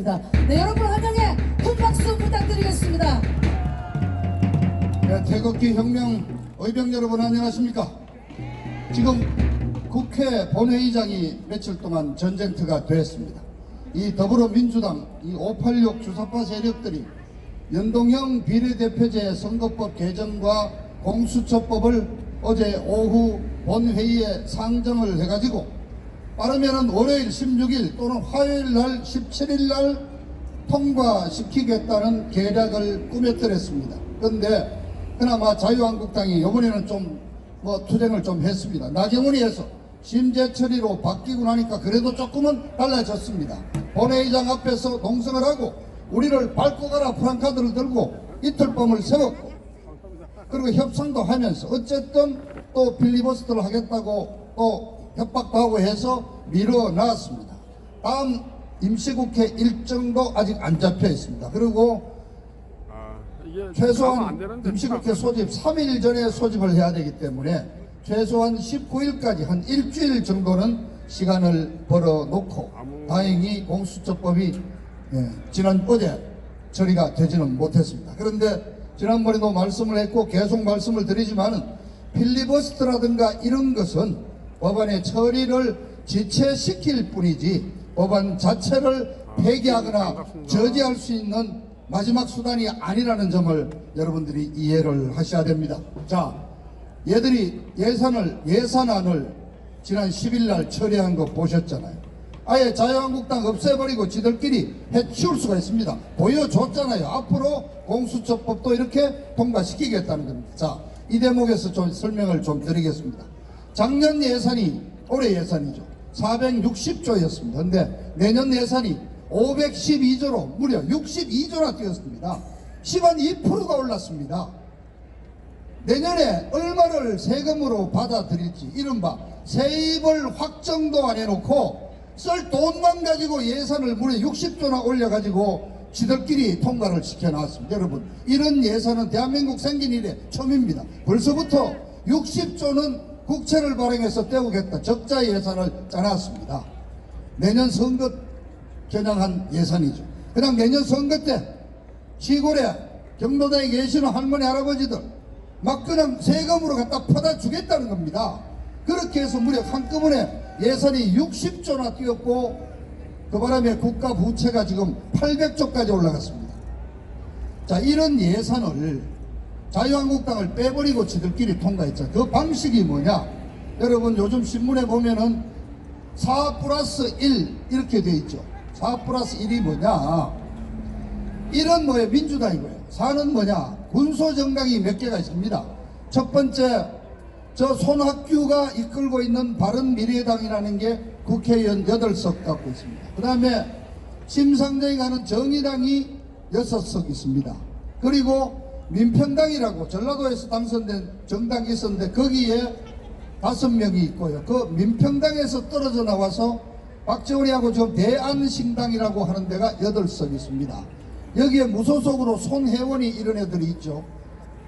네, 여러분 환영에 큰 박수 부탁드리겠습니다. 네, 태극기 혁명 의병 여러분 안녕하십니까? 지금 국회 본회의장이 며칠 동안 전쟁터가 되었습니다. 이 더불어민주당 이 586 주사파 세력들이 연동형 비례대표제 선거법 개정과 공수처법을 어제 오후 본회의에 상정을 해가지고 빠르면은 월요일 16일 또는 화요일 날 17일 날 통과시키겠다는 계략을 꾸몄더랬습니다. 그런데 그나마 자유한국당이 이번에는 좀 뭐 투쟁을 좀 했습니다. 나경원이에서 심재 처리로 바뀌고 나니까 그래도 조금은 달라졌습니다. 본회의장 앞에서 농성을 하고 우리를 밟고 가라 프랑카드를 들고 이틀 밤을 세웠고 그리고 협상도 하면서 어쨌든 또 필리버스터를 하겠다고 또 협박도 하고 해서 미뤄놨습니다. 다음 임시국회 일정도 아직 안 잡혀 있습니다. 그리고 아, 최소한 임시국회 소집 3일 전에 소집을 해야 되기 때문에 최소한 19일까지 한 일주일 정도는 시간을 벌어놓고 다행히 공수처법이 예, 지난 어제 처리가 되지는 못했습니다. 그런데 지난번에도 말씀을 했고 계속 말씀을 드리지만은 필리버스터라든가 이런 것은 법안의 처리를 지체시킬 뿐이지 법안 자체를 폐기하거나 반갑습니다. 저지할 수 있는 마지막 수단이 아니라는 점을 여러분들이 이해를 하셔야 됩니다. 자, 얘들이 예산을 예산안을 지난 10일 날 처리한 거 보셨잖아요. 아예 자유한국당 없애버리고 지들끼리 해치울 수가 있습니다. 보여줬잖아요. 앞으로 공수처법도 이렇게 통과시키겠다는 겁니다. 자, 이 대목에서 좀 설명을 좀 드리겠습니다. 작년 예산이 올해 예산이죠. 460조였습니다. 근데 내년 예산이 512조로 무려 62조나 뛰었습니다. 10한 2%가 올랐습니다. 내년에 얼마를 세금으로 받아들일지 이른바 세입을 확정도 안 해놓고 쓸 돈만 가지고 예산을 무려 60조나 올려가지고 지들끼리 통과를 시켜놨습니다. 여러분 이런 예산은 대한민국 생긴 이래 처음입니다. 벌써부터 60조는 국채를 발행해서 떼우겠다 적자 예산을 짜놨습니다. 내년 선거 겨냥한 예산이죠. 그냥 내년 선거 때 시골에 경로당에 계시는 할머니 할아버지들 막 그냥 세금으로 갖다 퍼다 주겠다는 겁니다. 그렇게 해서 무려 한꺼번에 예산이 60조나 뛰었고 그 바람에 국가 부채가 지금 800조까지 올라갔습니다. 자 이런 예산을 자유한국당을 빼버리고 지들끼리 통과했죠. 그 방식이 뭐냐? 여러분 요즘 신문에 보면은 4 플러스 1 이렇게 돼 있죠. 4 플러스 1이 뭐냐? 1은 뭐예요? 민주당이고요. 4는 뭐냐? 군소정당이 몇 개가 있습니다. 첫 번째, 저 손학규가 이끌고 있는 바른미래당이라는 게 국회의원 8석 갖고 있습니다. 그 다음에 심상정이 가는 정의당이 6석 있습니다. 그리고 민평당이라고 전라도에서 당선된 정당이 있었는데 거기에 다섯 명이 있고요. 그 민평당에서 떨어져 나와서 박지원이하고 지금 대안신당이라고 하는 데가 여덟 석 있습니다. 여기에 무소속으로 손혜원이 이런 애들이 있죠.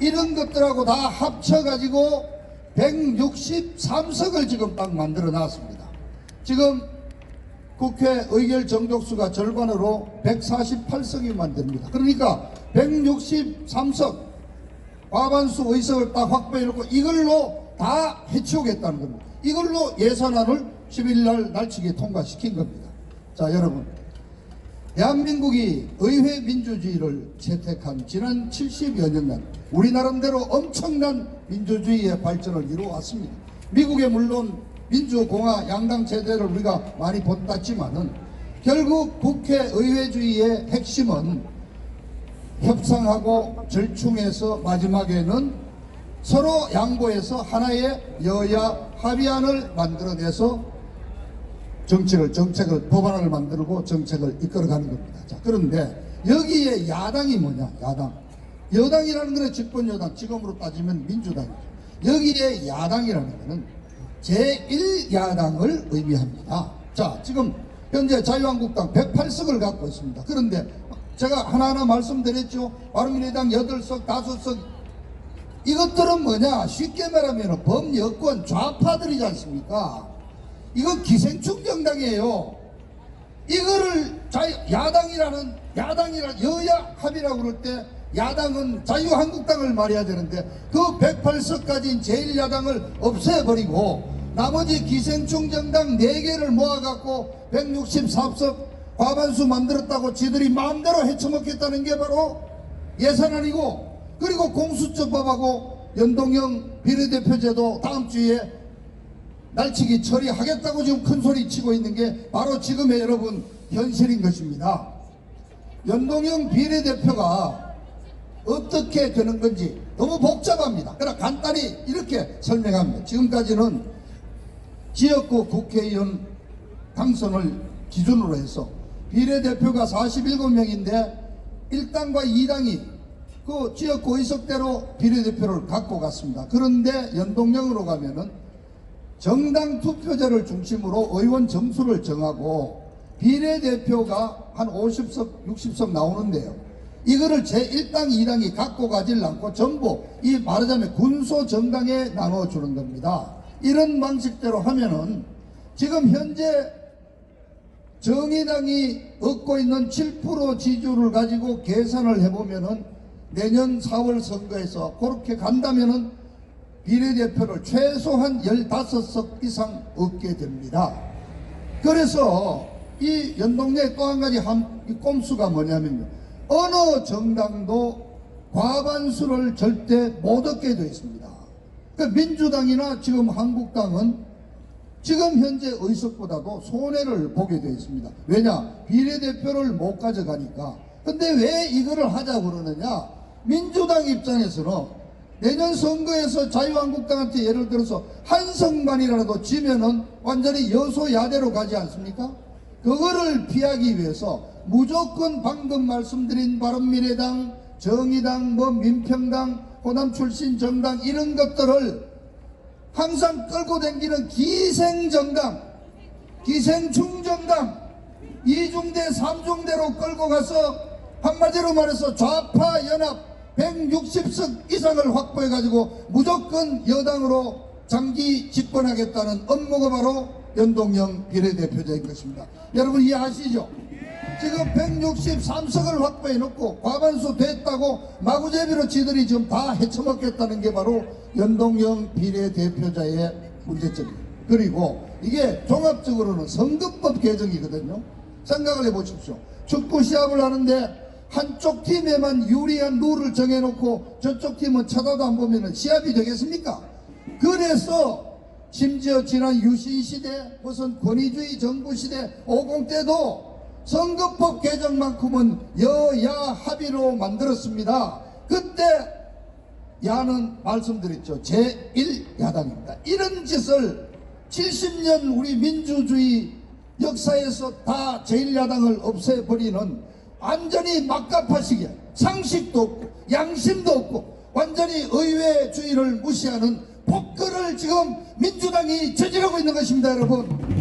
이런 것들하고 다 합쳐가지고 163석을 지금 딱 만들어 놨습니다. 지금 국회 의결 정족수가 절반으로 148석이 만듭니다. 그러니까 163석 과반수 의석을 딱 확보해놓고 이걸로 다 해치우겠다는 겁니다. 이걸로 예산안을 10일날 날치기 통과시킨 겁니다. 자 여러분 대한민국이 의회 민주주의를 채택한 지난 70여 년간 우리 나름대로 엄청난 민주주의의 발전을 이루어왔습니다. 미국에 물론 민주공화 양당 체제를 우리가 많이 본땄지만은 결국 국회 의회주의의 핵심은 협상하고 절충해서 마지막에는 서로 양보해서 하나의 여야 합의안을 만들어내서 정책을 정책을 법안을 만들고 정책을 이끌어가는 겁니다. 자 그런데 여기에 야당이 뭐냐? 야당. 여당이라는 것은 집권 여당, 지금으로 따지면 민주당이죠. 여기에 야당이라는 것은 제1야당을 의미합니다. 자 지금 현재 자유한국당 108석을 갖고 있습니다. 그런데 제가 하나하나 말씀드렸죠. 바른미래당 8석, 5석 이것들은 뭐냐? 쉽게 말하면 범여권 좌파들이지 않습니까? 이거 기생충 정당이에요. 이거를 자 야당이라는 야당이라 여야 합의라고 그럴 때 야당은 자유한국당을 말해야 되는데 그 108석 가진 제1야당을 없애버리고 나머지 기생충 정당 4개를 모아갖고 164석 과반수 만들었다고 지들이 마음대로 헤쳐먹겠다는 게 바로 예산안이고 그리고 공수처법하고 연동형 비례대표제도 다음 주에 날치기 처리하겠다고 지금 큰 소리 치고 있는 게 바로 지금의 여러분 현실인 것입니다. 연동형 비례대표가 어떻게 되는 건지 너무 복잡합니다. 그러나 간단히 이렇게 설명합니다. 지금까지는 지역구 국회의원 당선을 기준으로 해서 비례대표가 47명인데 1당과 2당이 그 지역구 의석대로 비례대표를 갖고 갔습니다. 그런데 연동형으로 가면은 정당 투표제를 중심으로 의원 정수를 정하고 비례대표가 한 50석, 60석 나오는데요. 이거를 제1당, 2당이 갖고 가질 않고 전부 이 말하자면 군소 정당에 나눠주는 겁니다. 이런 방식대로 하면은 지금 현재 정의당이 얻고 있는 7% 지지율을 가지고 계산을 해보면은 내년 4월 선거에서 그렇게 간다면은 비례대표를 최소한 15석 이상 얻게 됩니다. 그래서 이 연동내 또 한 가지 한, 이 꼼수가 뭐냐면요. 어느 정당도 과반수를 절대 못 얻게 되어 있습니다. 그 민주당이나 지금 한국당은 지금 현재 의석보다도 손해를 보게 되어 있습니다. 왜냐? 비례대표를 못 가져가니까. 근데 왜 이거를 하자고 그러느냐? 민주당 입장에서는 내년 선거에서 자유한국당한테 예를 들어서 한석만이라도 지면은 완전히 여소야대로 가지 않습니까? 그거를 피하기 위해서 무조건 방금 말씀드린 바른미래당, 정의당, 뭐 민평당, 호남 출신 정당 이런 것들을 항상 끌고 다니는 기생정당, 기생충정당, 이중대, 삼중대로 끌고 가서 한마디로 말해서 좌파 연합 160석 이상을 확보해가지고 무조건 여당으로 장기 집권하겠다는 업무가 바로 연동형 비례대표제인 것입니다. 여러분 이해하시죠? 지금 163석을 확보해 놓고 과반수 됐다고 마구제비로 지들이 지금 다 헤쳐먹겠다는 게 바로 연동형 비례대표자의 문제점입니다. 그리고 이게 종합적으로는 선거법 개정이거든요. 생각을 해보십시오. 축구 시합을 하는데 한쪽 팀에만 유리한 룰을 정해놓고 저쪽 팀은 쳐다도 안 보면 시합이 되겠습니까? 그래서 심지어 지난 유신 시대 무슨 권위주의 정부 시대 50 때도 선거법 개정만큼은 여야 합의로 만들었습니다. 그때 야는 말씀드렸죠. 제1야당입니다. 이런 짓을 70년 우리 민주주의 역사에서 다 제1야당을 없애버리는 완전히 막가파식이야. 상식도 없고 양심도 없고 완전히 의회주의를 무시하는 폭거를 지금 민주당이 저지르고 있는 것입니다, 여러분.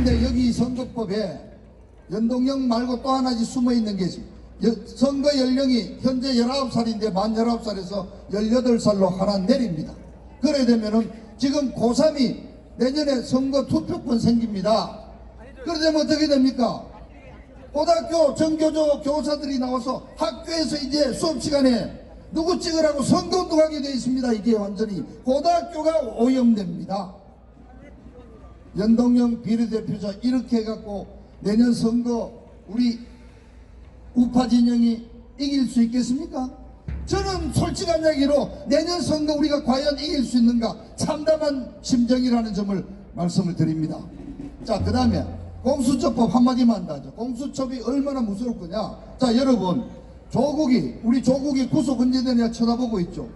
자, 그런데 여기 선거법에 연동형 말고 또 하나씩 숨어 있는 게 있습니다. 여- 선거 연령이 현재 19살인데 만 19살에서 18살로 하나 내립니다. 그래 되면은 지금 고3이 내년에 선거 투표권 생깁니다. 그래 되면 어떻게 됩니까? 고등학교 정교조 교사들이 나와서 학교에서 이제 수업 시간에 누구 찍으라고 선거운동하게 되어 있습니다. 이게 완전히 고등학교가 오염됩니다. 연동형 비례대표자 이렇게 해갖고 내년 선거 우리 우파 진영이 이길 수 있겠습니까? 저는 솔직한 얘기로 내년 선거 우리가 과연 이길 수 있는가 참담한 심정이라는 점을 말씀을 드립니다. 자, 그 다음에 공수처법 한마디만 더 하죠. 공수처법이 얼마나 무서울 거냐. 자, 여러분, 조국이, 우리 조국이 구속 언제 되냐 쳐다보고 있죠.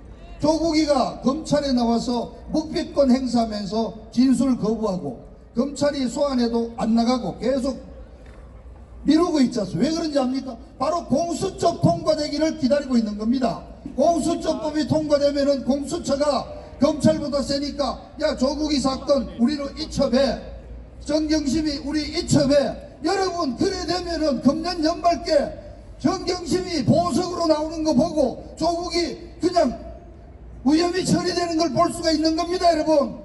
조국이가 검찰에 나와서 묵비권 행사하면서 진술 거부하고 검찰이 소환해도 안 나가고 계속 미루고 있지 않습니까? 왜 그런지 압니까? 바로 공수처 통과되기를 기다리고 있는 겁니다. 공수처법이 통과되면은 공수처가 검찰보다 세니까 야 조국이 사건 우리로 이첩해 정경심이 우리 이첩해 여러분 그래 되면은 금년 연말께 정경심이 보석으로 나오는 거 보고 조국이 그냥 무혐의 처리되는 걸 볼 수가 있는 겁니다 여러분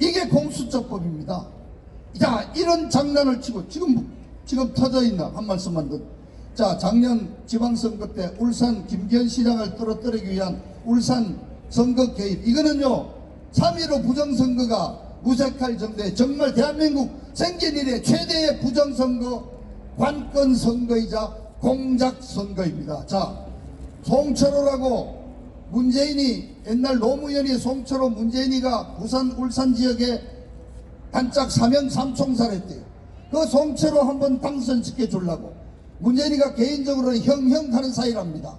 이게 공수처법입니다. 자, 이런 장난을 치고 지금 지금 터져 있나 한 말씀만 더. 자, 작년 지방선거 때 울산 김기현 시장을 떨어뜨리기 위한 울산 선거 개입 이거는요 3.15 부정선거가 무색할 정도의 정말 대한민국 생긴 이래 최대의 부정선거 관건 선거이자 공작 선거입니다. 자, 송철호라고 문재인이 옛날 노무현이 송철호 문재인이가 부산 울산 지역에 단짝 사명 삼총사를 했대요. 그 송채로 한번 당선시켜 주려고 문재인이가 개인적으로는 형형 하는 사이랍니다.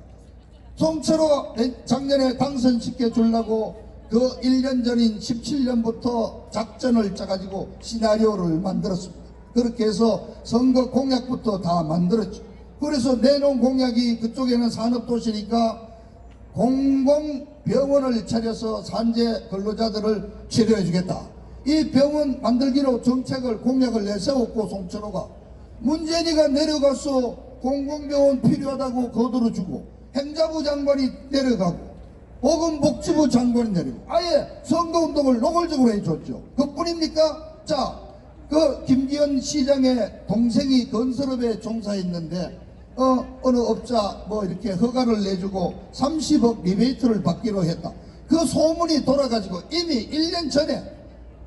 송채로 작년에 당선시켜 주려고 그 1년 전인 17년부터 작전을 짜가지고 시나리오를 만들었습니다. 그렇게 해서 선거 공약부터 다 만들었죠. 그래서 내놓은 공약이 그쪽에는 산업도시니까 공공병원을 차려서 산재 근로자들을 치료해 주겠다. 이 병원 만들기로 정책을 공약을 내세웠고 송철호가 문재인이가 내려가서 공공병원 필요하다고 거들어 주고 행자부 장관이 내려가고 보건복지부 장관이 내리고 아예 선거운동을 노골적으로 해줬죠. 그뿐입니까? 자, 그 김기현 시장의 동생이 건설업에 종사했는데 어, 어느 업자 뭐 이렇게 허가를 내주고 30억 리베이트를 받기로 했다. 그 소문이 돌아가지고 이미 1년 전에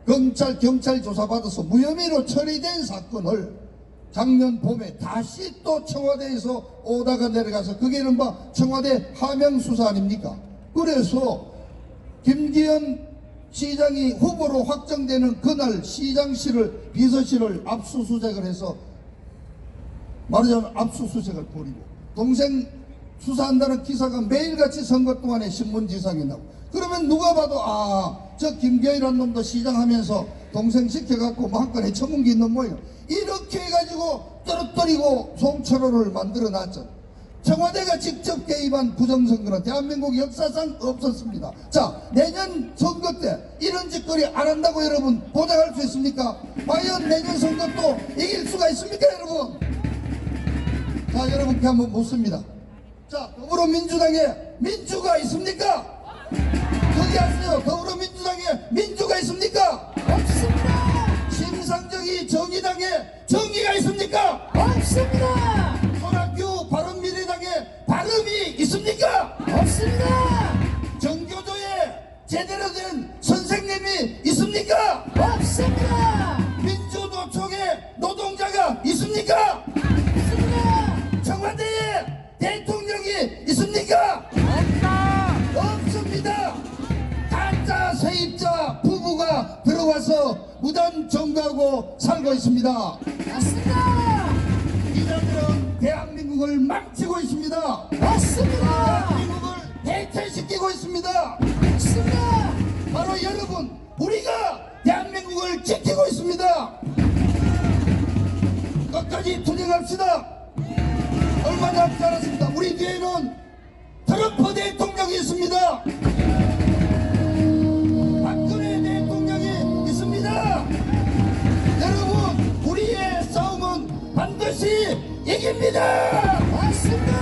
검찰 경찰 조사받아서 무혐의로 처리된 사건을 작년 봄에 다시 또 청와대에서 오다가 내려가서 그게는 뭐 청와대 하명 수사 아닙니까? 그래서 김기현 시장이 후보로 확정되는 그날 시장실을 비서실을 압수수색을 해서 말하자면 압수수색을 벌이고 동생 수사한다는 기사가 매일같이 선거 동안에 신문지상에 나오고 그러면 누가 봐도 아 저 김기현이라는 놈도 시장하면서 동생 시켜갖고 뭐한건 해쳐문 게 있는 모양. 이렇게 해가지고 떨어뜨리고 송철호를 만들어놨죠 청와대가 직접 개입한 부정선거는 대한민국 역사상 없었습니다. 자 내년 선거 때 이런 짓거리 안 한다고 여러분 보장할 수 있습니까? 과연 내년 선거 또 이길 수가 있습니까 여러분 자 여러분께 한번 묻습니다 자 더불어민주당에 민주가 있습니까? 거기 하세요 더불어민주당에 민주가 있습니까? 없습니다. 심상정이 정의당에 정의가 있습니까? 없습니다. 손학규 바른미래당에 바름이 있습니까? 없습니다. 정교조에 제대로 된 선생님이 있습니까? 없습니다. 점거하고 살고 있습니다. 맞습니다. 이자들은 대한민국을 망치고 있습니다. 맞습니다. 대한민국을 대체시키고 있습니다. 맞습니다. 바로 여러분, 우리가 대한민국을 지키고 있습니다. 끝까지 투쟁합시다. 얼마 남지 않았습니다. 우리 뒤에는 트럼프 대통령이 있습니다. 것이 이깁니다. 맞습니다.